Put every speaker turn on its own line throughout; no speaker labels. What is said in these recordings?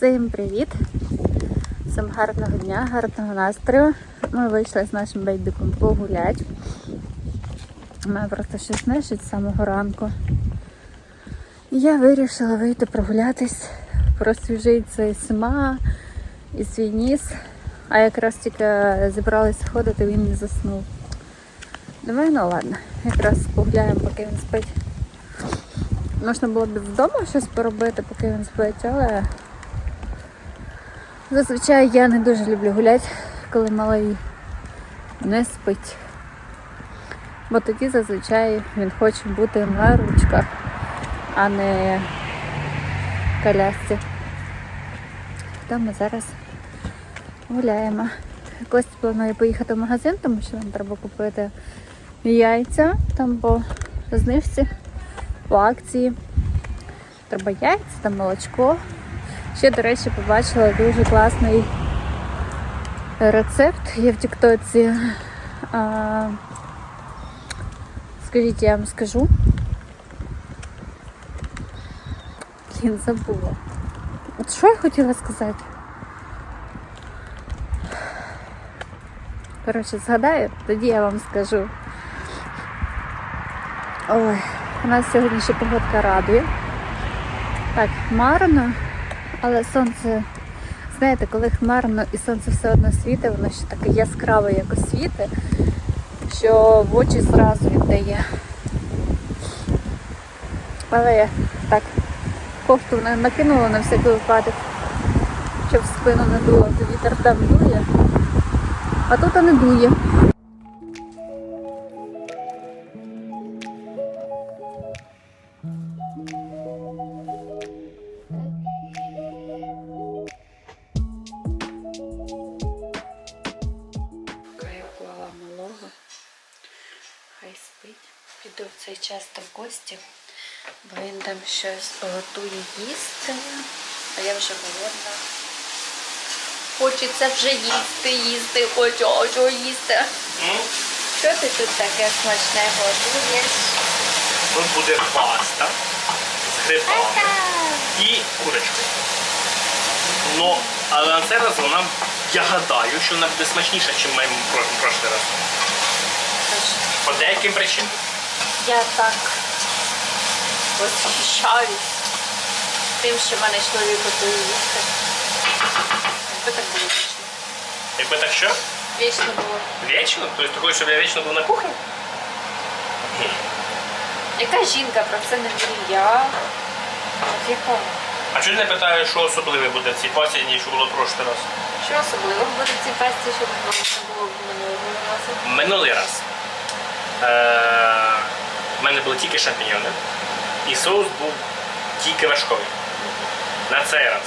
Всім привіт! Всім гарного дня, гарного настрою. Ми вийшли з нашим бейбіком погулять. Мене просто щось нежить з самого ранку. І я вирішила вийти прогулятись, просвіжити сама і свій ніс. А якраз тільки зібралися ходити, він не заснув. Думаю, ну ладно, якраз погуляємо, поки він спить. Можна було б вдома щось поробити, поки він спить, але зазвичай я не дуже люблю гуляти, коли малий не спить. Бо тоді зазвичай він хоче бути на ручках, а не в колясці. Тому ми зараз гуляємо. Костя планує поїхати в магазин, тому що нам треба купити яйця там по знижці по акції. Треба яйця та молочко. Ще, до речі, побачила дуже класний рецепт. Є в Тіктоці. Скажіть, я вам скажу. Блін, забула. От що я хотіла сказати? Коротше, згадаю, тоді я вам скажу. Ой. У нас сьогодні ще погодка радує. Так, хмарно, але сонце, знаєте, коли хмарно і сонце все одно світить, воно ще таке яскраве якось світить, що в очі зразу віддає. Але я так кофту накинула на всякий випадок, щоб в спину не дуло, вітер там дує, а тут і не дує. Щось готує їсти, а я вже голодна. Хочеться вже їсти, їсти, хочу, хочу їсти. Що ти тут таке смачне готуєш?
Тут буде паста з грибами і курочкою. Ну, але на цей раз вона, я гадаю, що вона буде смачніша, ніж ми про- прошлий раз. По деяким причинам.
Я так восхищаюсь тим, що в мене чоловік готує їсти. Якби так було вічно.
Якби так що?
Вічно було.
Вічно? Тобто ти хочеш, щоб я вічно був на кухні?
Яка жінка про це не мріяла? От яка?
А чого ти не питаєш, що особливе буде в цій пасті, ніж було прошлий раз?
Що особливого буде в цій пасті, щоб не було в минулого разу?
Минулий раз. Е- в мене були тільки шампіньони, і соус був тільки вершковий. На цей раз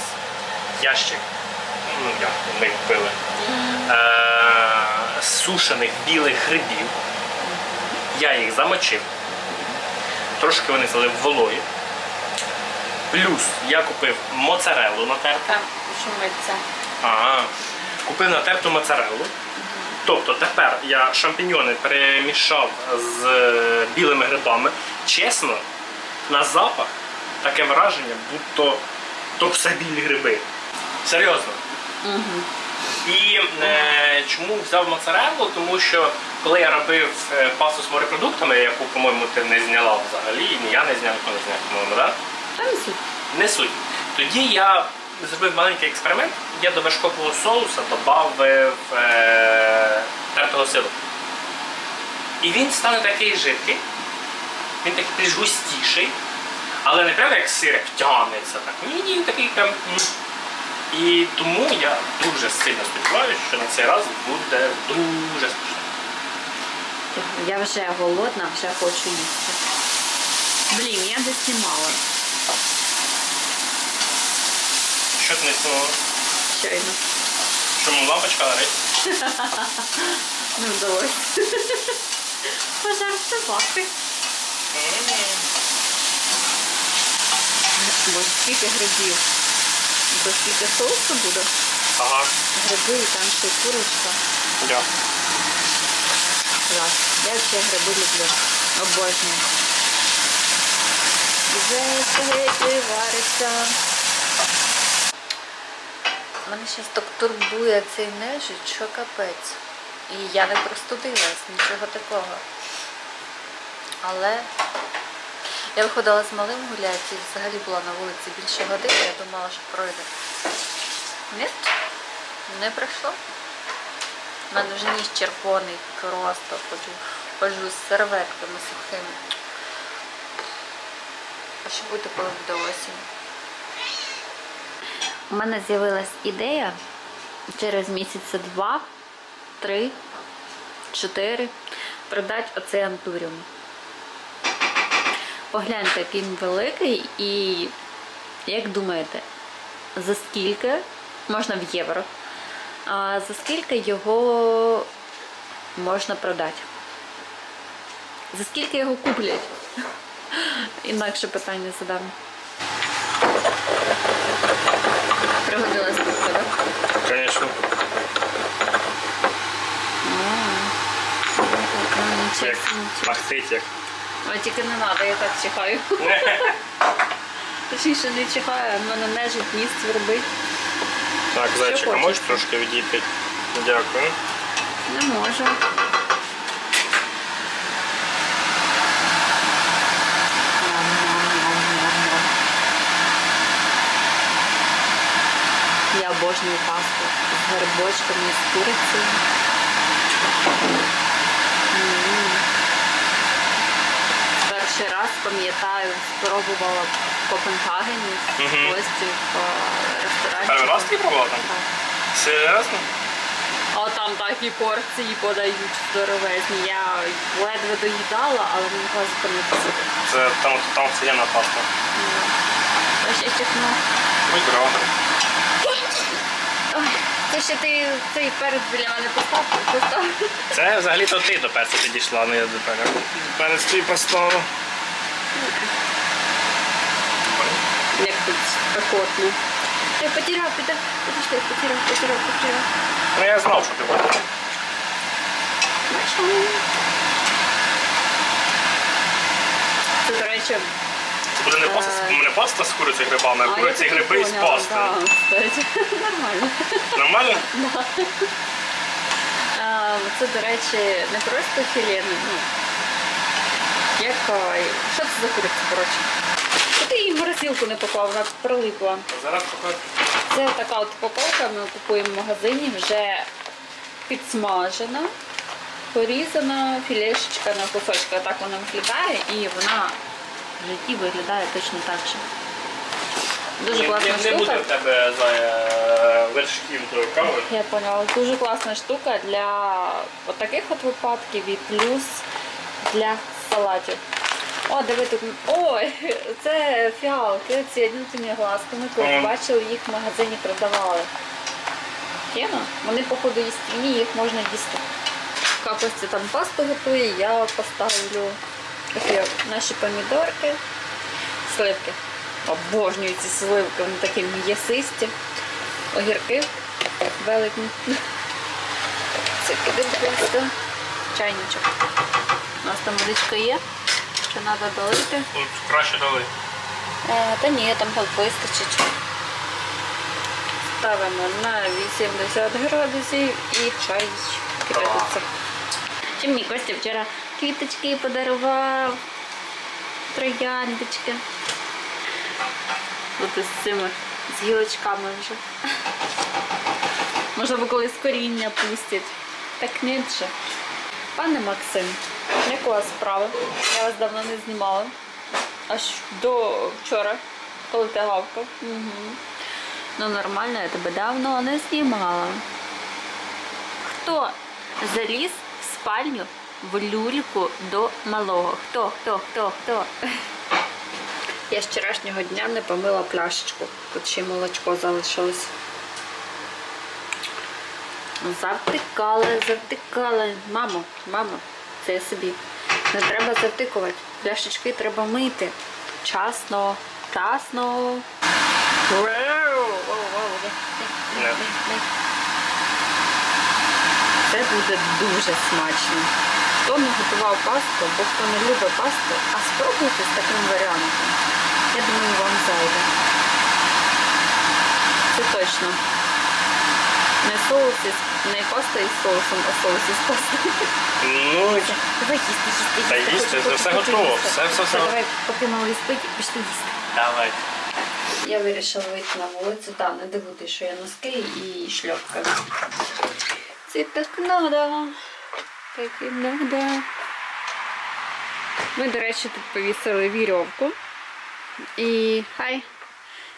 ящик, ну як ми купили, е- сушених білих грибів. Я їх замочив. Трошки вони залив вологі. Плюс я купив моцарелу натерту.
Там шумиться.
Ага. Купив натерту моцареллу. Тобто тепер я шампіньони перемішав з е, білими грибами. Чесно, на запах таке враження, будто то все білі гриби. Серйозно. І е, чому взяв моцареллу? Тому що коли я робив е, пасту з морепродуктами, яку, по-моєму, ти не зняла взагалі, і ні я не зняв, ніхто не зняв, по-моєму, так?
Там і суть.
Не суть. Тоді я зробив маленький експеримент. Я до вершкового соуса додав е, тертого сиру. І він стане такий жидкий, він такий більш густіший, але не прямо як сир, як тягнеться. Так. Ні, ні, такий прям. І тому я дуже сильно сподіваюся, що на цей раз буде дуже смачно.
Я вже голодна, вже хочу їсти. Блін, я не знімала
Що ти не сподобало?
щойно.
Чому лампочка горить?
Не вдалося. Пожартувати.
М.
Бо скільки грибів. Бо скільки соусу буде.
Ага,
Гриби і там ще курочка.
дякую.
Клас. Я взагалі гриби люблю. Обожнюю. Вже спагеті вариться. мене зараз так турбує цей нежить, що капець. І я не простудилась, нічого такого. Але я виходила з малим гуляти і взагалі була на вулиці більше години, я думала, що пройде. Ні, не пройшло. У мене вже ніж червоний, просто ходжу, ходжу з серветками сухими. А що буде, коли буде осінь? У мене з'явилась ідея через місяця два, три, чотири продати оцей антуріум. Погляньте, який він великий і як думаєте, за скільки можна в євро? А за скільки його можна продати? За скільки його куплять? Інакше питання задам. Пригодилась тут, так?
Звісно. Як махтить як.
Ой, тільки не треба, я так чихаю. Точніше не чихаю, а в мене нежить ніс свербить.
Так, зайчика, можеш трошки відійти? Дякую.
Не можу. Я обожнюю пасту з грибочками, з курицею. М. Перший раз пам'ятаю, спробувала в Копенгагені
Мгм.
в гості в е, ресторані.
Перший раз ти пробувала там?
Так.
Серйозно?
А там такі порції подають здоровезні. Я ледве доїдала, але не могла зупинитися.
Це там, там офігенна паста.
Ось я чихну.
Будь брата.
Ой, це ще ти цей перець біля мене постав, постав.
Це взагалі-то ти до перця підійшла, а не я до перця. Перець твій поставив.
Як тут спекотно. Я потеряв, піде. Подожди, потеряв, потеряв, потеряв.
Ну я знав, що ти будеш.
Це, до речі,
Це буде не паста, з- паста з курицею грибами, а куриці
і
гриби з
поняла,
пастою.
да, кстати. Нормально.
Нормально?
А, Це, до речі, не просто філе, ну, як... Що це за куриця, коротше? Ти її в морозилку не поклав, вона прилипла.
Зараз покажу.
Це така от упаковка, ми купуємо в магазині, вже підсмажена, порізана філешечка на кусочки. Так вона виглядає і вона в житті виглядає точно так же. Дуже класна
не, не
штука.
буде в тебе за е, вершків до кави.
Я поняла. Дуже класна штука для от таких от випадків і плюс для салатів. О, диви тут. Ой, це фіалки, ці одними глазками. Колись
Ага.
бачили, їх в магазині продавали. Тема? Вони, походу, їстівні, їх можна їсти. Капусті там пасту готує, я поставлю такі наші помідорки, сливки. Обожнюю ці сливки, вони такі м'ясисті. Огірки великні. Це будь ласка, чайничок. У нас там водичка є, що треба долити.
Тут краще дали.
Е, та ні, там вистачить. Ставимо на 80 градусів і чай кипятиться. Чи мені Костя вчора квіточки подарував, трояндочки. От із цими з гілочками вже. Можливо, колись коріння пустять. Так же. Пане Максим, як у вас справи? Я вас давно не знімала. Аж до вчора, коли ти гавкав. Угу. Ну нормально, я тебе давно не знімала. Хто заліз в спальню в люльку до малого? Хто, хто, хто, хто? Я з вчорашнього дня не помила пляшечку. Тут ще й молочко залишилось. Завтикали, завтикали. Мамо, мамо, це я собі. Не треба завтикувати. Пляшечки треба мити. Часно, часно. Це буде дуже смачно. Хто не готував пасту, бо хто не любить пасту, а спробуйте з таким варіантом. Я думаю, вам зайде. Це точно. Не соус із, не паста із соусом, а соус із пастою.
Ну,
Давай їсти, їсти,
Та
їсти.
їсти,
Хочу,
це все
хочу
готово,
їсти.
все, все, все.
Давай, поки малий спить, пішли їсти.
давай.
Я вирішила вийти на вулицю, та не дивитися, що я носки і шльопка. Це так надо. Так і надо. Ми, до речі, тут повісили вірьовку. І хай.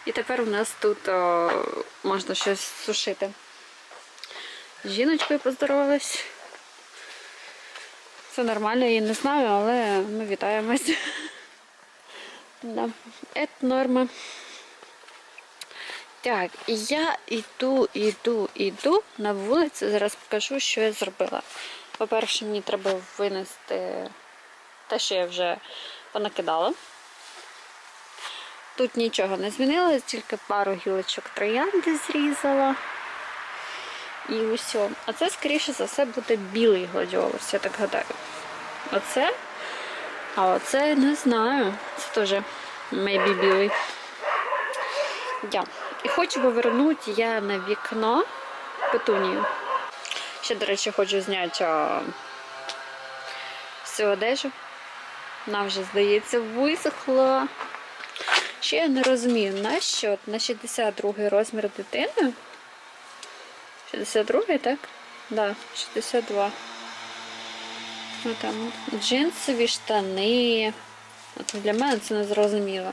І тепер у нас тут о, можна щось сушити. З жіночкою поздоровалась. Все нормально, я її не знаю, але ми вітаємось. Да, це норма. Так, і я йду, йду, йду на вулицю. Зараз покажу, що я зробила. По-перше, мені треба винести те, що я вже понакидала. Тут нічого не змінилось, тільки пару гілочок троянди зрізала. І усе. А це, скоріше за все, буде білий гладіолус, я так гадаю. Оце. А оце не знаю. Це теж maybe білий. Я. І хочу повернути я на вікно петунію. Ще, до речі, хочу зняти а, всю одежу. Вона вже, здається, висохла. Ще я не розумію, нащо от на 62 розмір дитини. 62, так? Да, 62. Ну, там, джинсові штани. От для мене це не зрозуміло.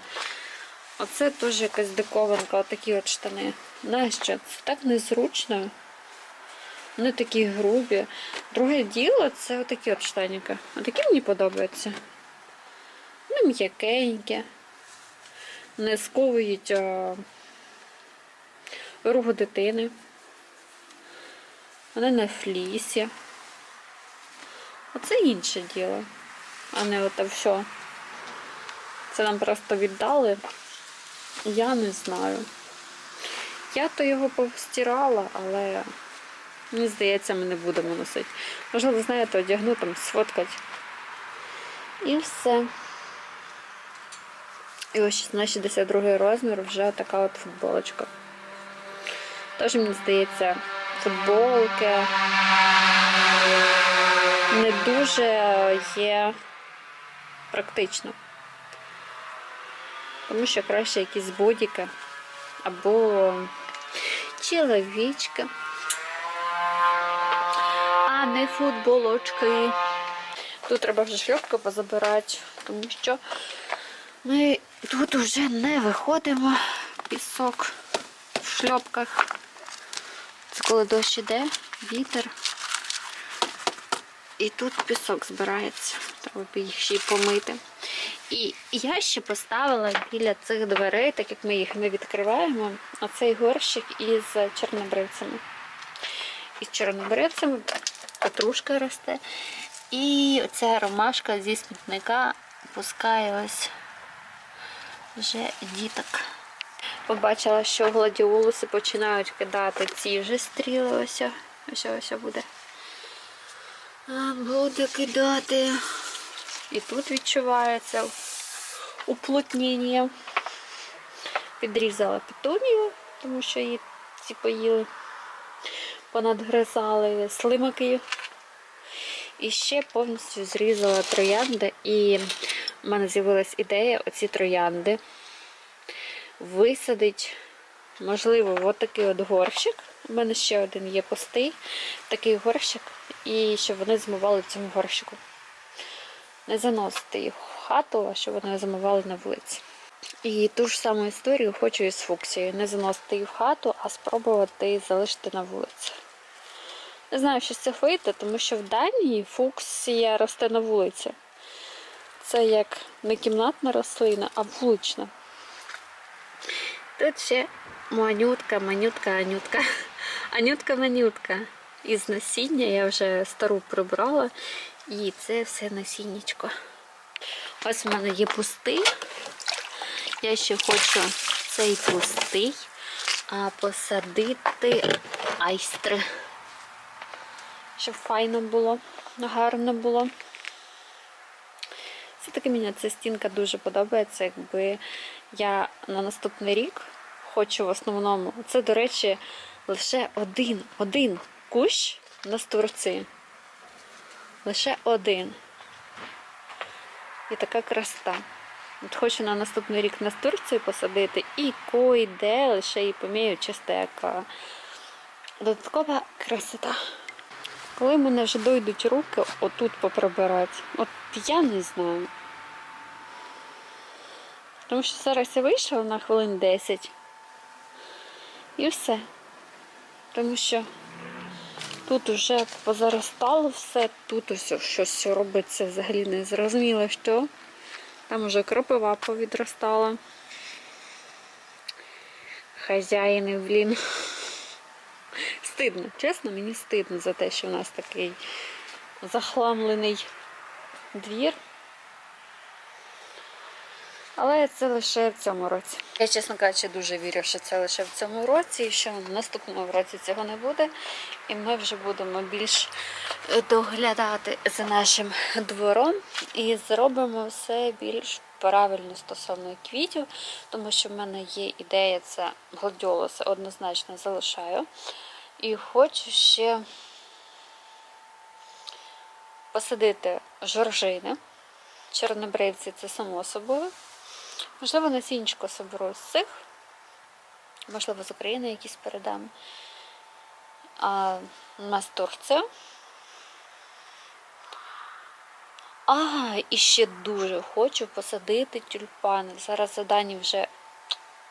Оце теж якась диковинка, отакі от штани. Нащо? Це так незручно. Вони такі грубі. Друге діло це отакі от штаніки. Отакі мені подобаються. Вони м'якенькі. Не сковують а, руку дитини. Вони на флісі. Оце інше діло, а не оте все. Це нам просто віддали. Я не знаю. Я то його повстирала, але мені здається, ми не будемо носити. Можливо, знаєте, одягну там, сфоткати. І все. І ось на 62 розмір вже така от футболочка. Тож, мені здається, футболки не дуже є практично. Тому що краще якісь бодіки або чоловічки, а не футболочки. Тут треба вже шльопки позабирати, тому що ми тут вже не виходимо. Пісок в шльопках. Коли дощ іде, вітер. І тут пісок збирається. Треба їх ще й помити. І я ще поставила біля цих дверей, так як ми їх не відкриваємо, оцей горщик із чорнобривцями. Із чорнобривцями петрушка росте. І оця ромашка зі смітника пускає ось вже діток. Побачила, що гладіолуси починають кидати ці вже стріли. Ось ось ось буде. Буде кидати. І тут відчувається уплотнення. Підрізала петунію, тому що її ці поїли, понадгризали слимаки. І ще повністю зрізала троянди. І в мене з'явилась ідея оці троянди висадить, можливо, от такий от горщик. У мене ще один є пустий, такий горщик, і щоб вони змивали в цьому горщику. Не заносити їх в хату, а щоб вони зимували на вулиці. І ту ж саму історію хочу із фуксією. Не заносити її в хату, а спробувати залишити на вулиці. Не знаю, що з це вийде, тому що в Данії фуксія росте на вулиці. Це як не кімнатна рослина, а вулична. Тут ще манютка, манютка, анютка. Анютка, манютка. Із насіння я вже стару прибрала. І це все насіннячко. Ось в мене є пустий. Я ще хочу цей пустий посадити айстри. Щоб файно було, гарно було. Все-таки мені ця стінка дуже подобається, якби я на наступний рік хочу в основному. Це, до речі, лише один, один кущ на стурці. Лише один. І така красота. От хочу на наступний рік на стурцію посадити і койде лише і помію чисто як а, додаткова красота. Коли мене вже дойдуть руки отут поприбирати, от я не знаю. Тому що зараз я вийшла на хвилин 10 і все. Тому що тут вже позаростало все, тут ось щось робиться взагалі не зрозуміло що. Там уже кропива повідростала. Хазяїни, блін. Стидно, чесно, мені стидно за те, що в нас такий захламлений двір. Але це лише в цьому році. Я, чесно кажучи, дуже вірю, що це лише в цьому році, і що в наступному році цього не буде. І ми вже будемо більш е, доглядати за нашим двором і зробимо все більш правильно стосовно квітів, тому що в мене є ідея це гладіолуси однозначно залишаю. І хочу ще посадити жоржини. Чорнобривці це само собою. Можливо, насінчко соберу з цих. Можливо, з України якісь передам. А, у нас Турція. А, і ще дуже хочу посадити тюльпани. Зараз за дані вже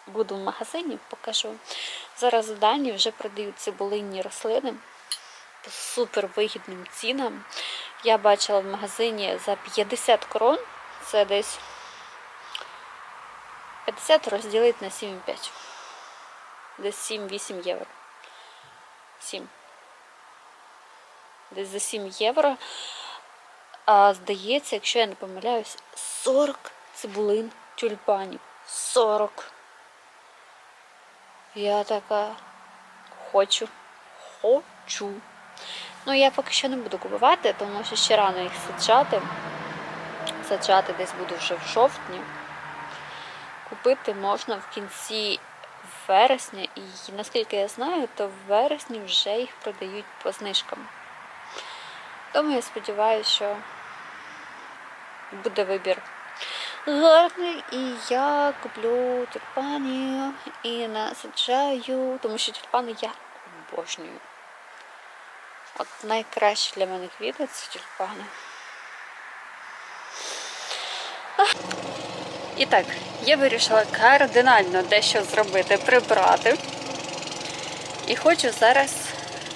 буду в магазині, покажу. Зараз за дані вже продають цибулинні рослини по супер вигідним цінам. Я бачила в магазині за 50 крон. Це десь 50 розділити на 7,5. Десь 7-8 євро. 7. Десь за 7 євро. А, здається, якщо я не помиляюсь, 40 цибулин тюльпанів. 40. Я така хочу. Хочу. Ну, я поки що не буду купувати, тому що ще рано їх саджати. Саджати десь буду вже в жовтні. Купити можна в кінці вересня, і наскільки я знаю, то в вересні вже їх продають по знижкам. Тому я сподіваюся, що буде вибір гарний, і я куплю тюльпани і насаджаю, тому що тюльпани я обожнюю. От найкраще для мене квіти це тюльпани. І так, я вирішила кардинально дещо зробити, прибрати. І хочу зараз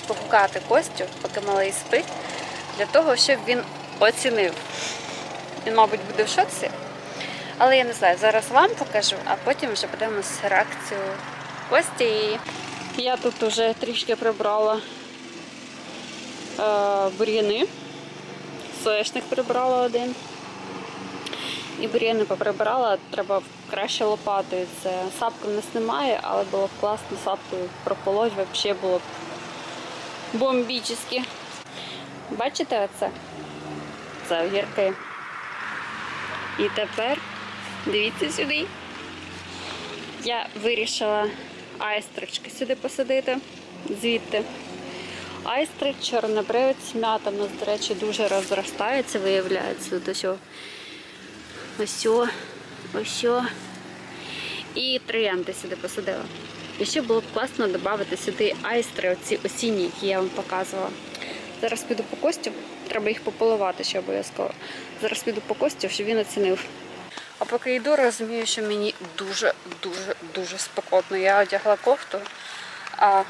погукати Костю, поки малий спить, для того, щоб він оцінив. Він, мабуть, буде в шоці. Але я не знаю, зараз вам покажу, а потім вже подивимося реакцію Кості. Я тут вже трішки прибрала е, бур'яни. Соєшник прибрала один. І бур'яни поприбирала, треба краще лопатою. Це сапки в нас немає, але було б класно сапкою прополоть, взагалі було б бомбічно. Бачите оце? Це огірки. І тепер дивіться сюди. Я вирішила айстрички сюди посадити, звідти. Айстри, чорнобривець, м'ята в нас, до речі, дуже розростається, виявляється. Тут ось о- ось, о, ось. І троянди сюди посадила. І ще було б класно додати сюди айстри, оці осінні, які я вам показувала. Зараз піду по костю, треба їх пополивати ще обов'язково. Зараз піду по костю, щоб він оцінив. А поки йду, розумію, що мені дуже, дуже, дуже спекотно. Я одягла кофту, а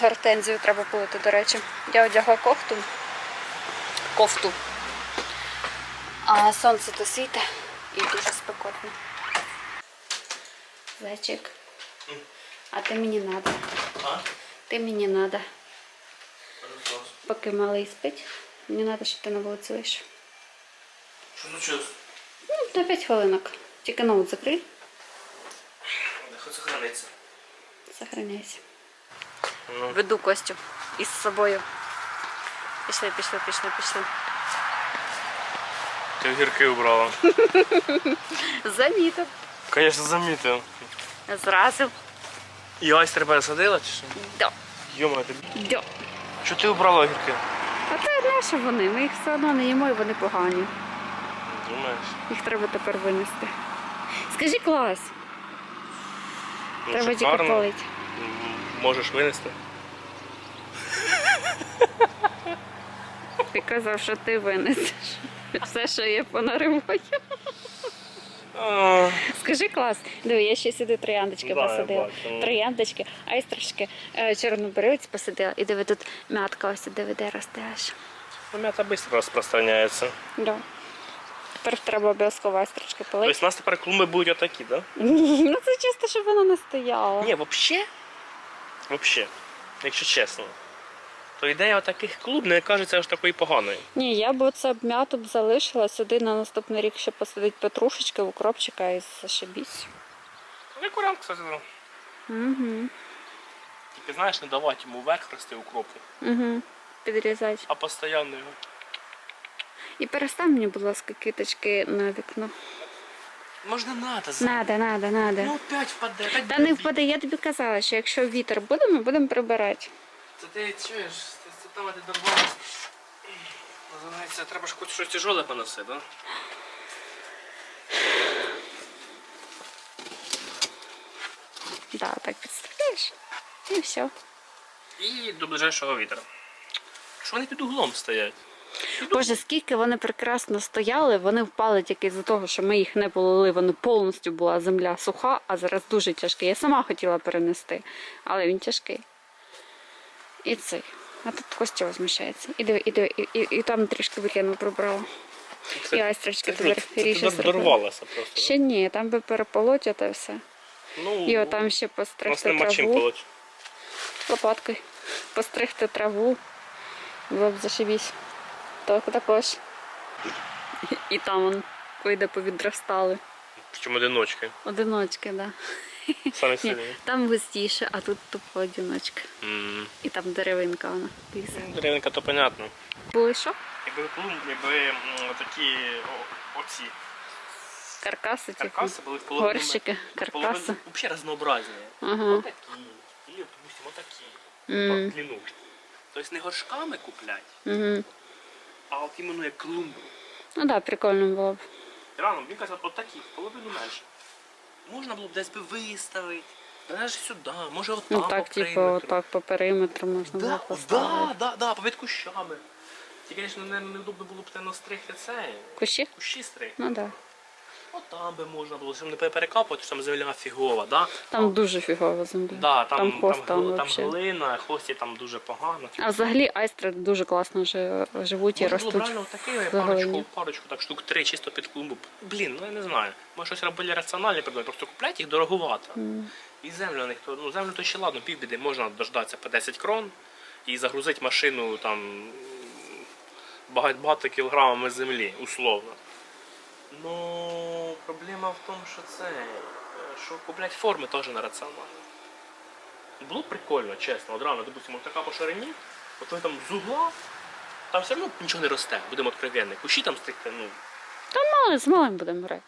гортензію треба полити, до речі. Я одягла кофту, кофту. А сонце то світе і дуже спекотно. Зайчик, а ти мені надо.
А?
Ти мені надо. Поки малий спить, мені треба, щоб ти на вулиці вийшов.
Що случилось?
Ну, на 5 хвилинок. Тільки ноут закрий,
Нехай сохраниться.
сохраняйся.
Ну.
Веду Костю із собою. Пішли, пішли, пішли, пішли.
Ти огірки убрала.
Замітив.
Звісно, замітив.
Зразу.
І ась тебе садила чи що?
Да.
Йома, ти...
Да.
Що ти обрала огірки?
А це наша вони, ми їх все одно не їмо і вони погані.
Думаєш?
Їх треба тепер винести. Скажи клас,
Ну,
треба тільки
шикарно.
полити.
Можеш винести.
Ти казав, що ти винесеш. Все, що є, понариваю. Скажи клас. Диви, я ще сюди трояндочки
Да,
посадила. Трояндочки, айстрашки, е, чорнобривець посадила. І диви, тут м'ятка ось диви, де росте аж.
Ну, м'ята швидко розпространяється.
Да. Тепер треба обов'язково айстрашки полити.
Тобто у нас тепер клумби будуть отакі, так? Да?
Ну це чисто, щоб воно не стояло.
Ні, взагалі, взагалі, якщо чесно, то ідея таких клуб не кажеться аж такою поганою.
Ні, я б оце б м'яту б залишила сюди на наступний рік ще посадить петрушечки, укропчика і зашибісь.
Варіант, кстати.
Угу.
Тільки знаєш, не давати йому вверх рости укропу,
Угу. Підрізати.
а постійно його.
І перестань мені, будь ласка, киточки на вікно.
Можна надо,
Надо, надо, надо.
Ну опять впаде, опять
Та не впаде, я тобі казала, що якщо вітер буде, ми будемо прибирати.
Це ти чуєш, це, це там ти дорвалась. Називається, треба ж хоч щось тяжеле поносити, да?
Да, так підставляєш. І все.
І до ближайшого вітра. Що вони під углом стоять?
Боже, скільки вони прекрасно стояли, вони впали тільки з-за того, що ми їх не полили. Вони повністю була земля суха, а зараз дуже тяжкий. Я сама хотіла перенести, але він тяжкий. І цей. А тут Костя возмущається. І диви, і диви, і, і, і там трішки викину прибрала. І айстрочки
Це,
тепер
це,
ріже
ти дорвалася просто.
Ще ні, там би переполоть те все.
Ну,
І отам ще постригти
нема чим
траву.
полоть.
лопаткою. Постригти траву. Було б зашибісь. То також. І там он койде повідростали.
Причому одиночки.
Одиночки, да.
Самі
Ні,
сильні.
там густіше, а тут тупо одиночка. І там деревинка вона.
Деревинка то понятно.
Були що?
Якби клумб, якби такі оці
Каркаси,
каркаси були в половину.
горщики, каркаси.
Взагалі разнообразні.
Ага.
Отакі. І, допустимо, отакі. Длину. Тобто не горшками куплять,
Угу.
а от іменно як клумби.
Ну так, да, прикольно було б.
Рано, він казав, отакі, в половину менше. Можна було б десь би виставити. Навіть сюди, може отак
Ну
по
типу, так по периметру можна
Да,
поставити.
да, да, да, попід кущами. Тільки, звісно, не, неудобно було б те настригти це.
Кущі?
Кущі стригти.
Ну так. Да.
От там би можна було, щоб не перекапувати, що там земля фігова, да?
Там дуже фігова земля.
Да, там,
там хост, там,
гли- там глина, хості там дуже погано.
А взагалі айстри дуже класно жи- живуть і
Можна було
ростуть.
правильно таке
в
парочку, парочку, так штук три чисто під клумбу. Блін, ну я не знаю. Може щось робили раціональне просто купляти їх дороговато. І землю у них то, ну землю то ще ладно, півбіди, можна дождатися по 10 крон і загрузити машину там багато, багато кілограмами землі, условно. Ну, проблема в тому, що це, е, що купляти форми теж не раціонально. Було б прикольно, чесно, от рано, допустимо, така по ширині, от ви там з угла, там все одно нічого не росте, будемо откровенні. Кущі там стрикти, ну,
Та мали, з малим будемо грати.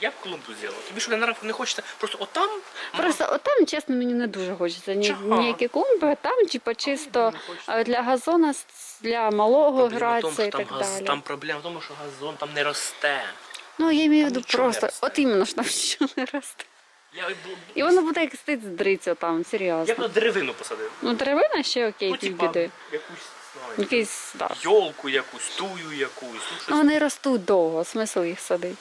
Я б клумбу зробив. Тобі що не, не хочеться, просто отам
Просто от там, чесно, мені не дуже хочеться ні,
Чого?
ніякі клумби, там типа чисто
не хочеться.
е, для газона, с- для малого
Проблема в тому,
гратися і
що
так
там, газ,
далі.
там проблема в тому, що газон там не росте.
Ну я маю в
там
виду
нічого не
просто,
росте.
от іменно що там нічого не росте.
Я,
І воно буде як стить з дрицю там,
я
серйозно.
б на деревину посадив.
Ну деревина ще окей,
ну, типа,
півбіди.
якусь, знаю,
Якийсь, да.
йолку якусь, тую якусь. Ну, щось.
Ну вони ростуть довго, смисл їх садити.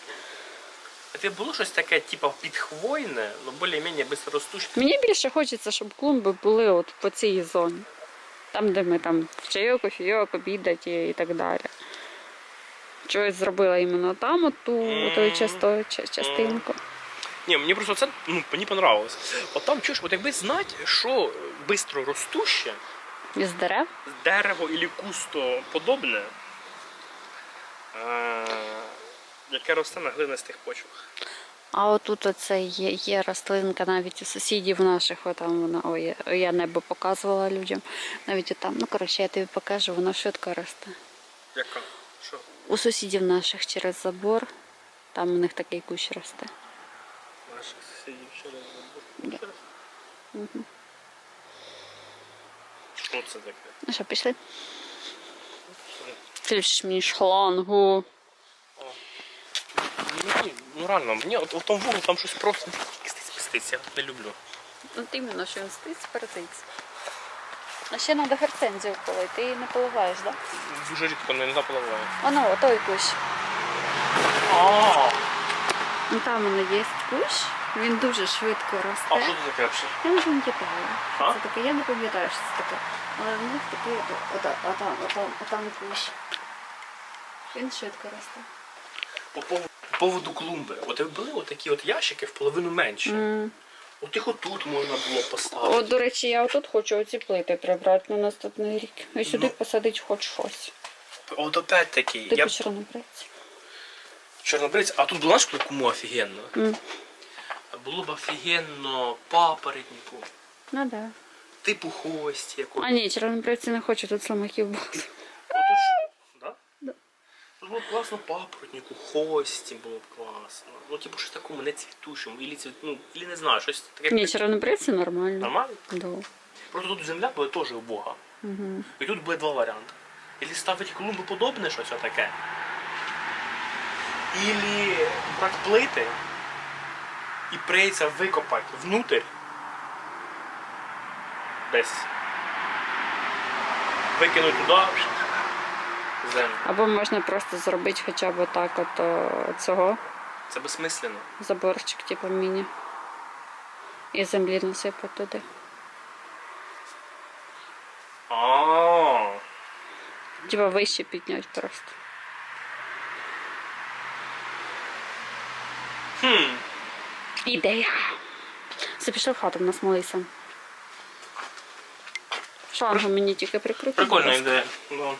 А тебе було щось таке, типа, підхвойне, ну більш-менш бистроростуще?
Мені більше хочеться, щоб клумби були от по цій зоні. Там, де ми там чайок, кофійок, обідать і, так далі. Щось зробила іменно там, от ту,
Мгм.
ту часто, ча- частинку.
Ні, мені просто це ну, мені понравилось. От там чуєш, от якби знати, що бистро ростуще,
Із дерев.
дерево і кусто подобне, е- яке росте на глинистих почвах.
А отут оце є, є рослинка навіть у сусідів наших, отам вона, ой, я- небо показувала людям. Навіть отам, ну коротше, я тобі покажу, воно швидко росте.
Яка? Що?
У сусідів наших через забор, там у них такий кущ росте.
Наших сусідів через
Да.
забор. Що це таке?
Ну що, пішли? Включиш мені шлангу.
Мені, ну реально, мені от, у тому вуглу там щось просто стиць спуститься, я не люблю.
От іменно, що він стиць, перетиць. А ще треба герцензію полити, ти її не поливаєш, так?
Дуже рідко не запаливаю.
Воно, отой кущ.
А,
Ну там воно є кущ, він дуже швидко росте.
а що це таке взагалі?
Я не пам'ятаю.
А?
Це таке, я не пам'ятаю, що це таке. Але в них такий ото, отам, отам, отам кущ. Він швидко росте.
По поводу, по поводу клумби. От ви були отакі от ящики в половину менші. От їх отут можна було поставити.
От, до речі, я отут хочу оці плити прибрати на наступний рік. І сюди
Ну.
посадити хоч щось.
От опять таки,
Ти
я
по чорнобривці.
а тут була ж кому офігенно.
М.
Було б офігенно папоротнику,
Ну да.
типу хості якось.
А ні, чорнобривці не хочу, тут слимаків багато.
Ну, тут ж- да?
Да.
Тут було б класно папоротнику, хості було б класно. Ну, типу, щось такому не цвітущому, ілі цвіт, ну, ілі не знаю, щось таке.
Ні, чорнобривці нормально.
Нормально?
Да.
Просто тут земля буде теж убога.
Угу.
І тут буде два варіанти. Ілі ставити клумбу подобне щось отаке. Ілі брати плити і прийдеться викопати внутрь. Десь. Викинути туди. Землю.
Або можна просто зробити хоча б так от о, цього
Це безсмислено.
заборчик, типу міні. І землі насипати туди.
А.
Типа вище підняти просто.
Хм.
Ідея. Все пішли в хату, в нас молися. Шлангу мені тільки прикрути.
Прикольна ідея. Да.